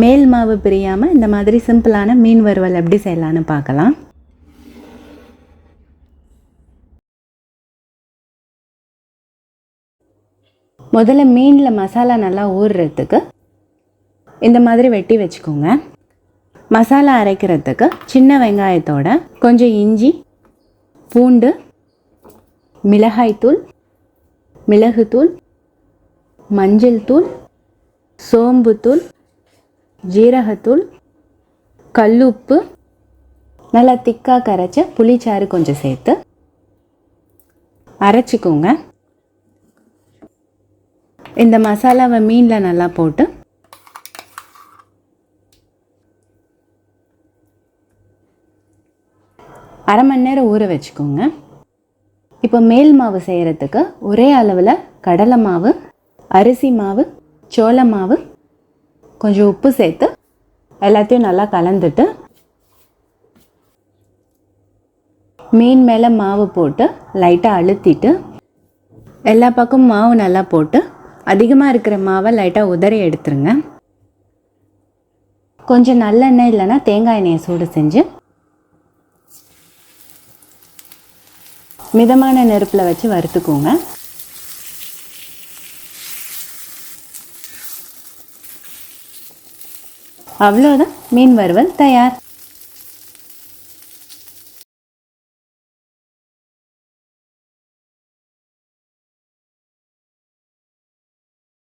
மேல் மாவு பிரியாமல் இந்த மாதிரி சிம்பிளான மீன் வறுவல் எப்படி செய்யலான்னு பார்க்கலாம். முதல்ல மீனில் மசாலா நல்லா ஊறுறதுக்கு இந்த மாதிரி வெட்டி வச்சுக்கோங்க. மசாலா அரைக்கிறதுக்கு சின்ன வெங்காயத்தோட கொஞ்சம் இஞ்சி பூண்டு மிளகாய்த்தூள் மிளகுத்தூள் மஞ்சள் தூள் சோம்புத்தூள் ஜீரகத்தூள் கல்லுப்பு நல்லா திக்காக கரைச்ச புளிச்சாறு கொஞ்சம் சேர்த்து அரைச்சிக்கோங்க. இந்த மசாலாவை மீனில் நல்லா போட்டு அரை மணி நேரம் ஊற வச்சுக்கோங்க. இப்போ மேல் மாவு செய்கிறதுக்கு ஒரே அளவில் கடலை மாவு அரிசி மாவு சோள மாவு கொஞ்சம் உப்பு சேர்த்து எல்லாத்தையும் நல்லா கலந்துட்டு மீன் மேலே மாவு போட்டு லைட்டாக அழுத்திட்டு எல்லா பக்கமும் மாவு நல்லா போட்டு அதிகமாக இருக்கிற மாவை லைட்டாக உதறி எடுத்துருங்க. கொஞ்சம் நல்லெண்ணெய் இல்லைன்னா தேங்காய் எண்ணெயை சூடு செஞ்சு மிதமான நெருப்பில் வச்சு வறுத்துக்கோங்க. அவ்வளோதான். மீன் வறுவல் தயார்.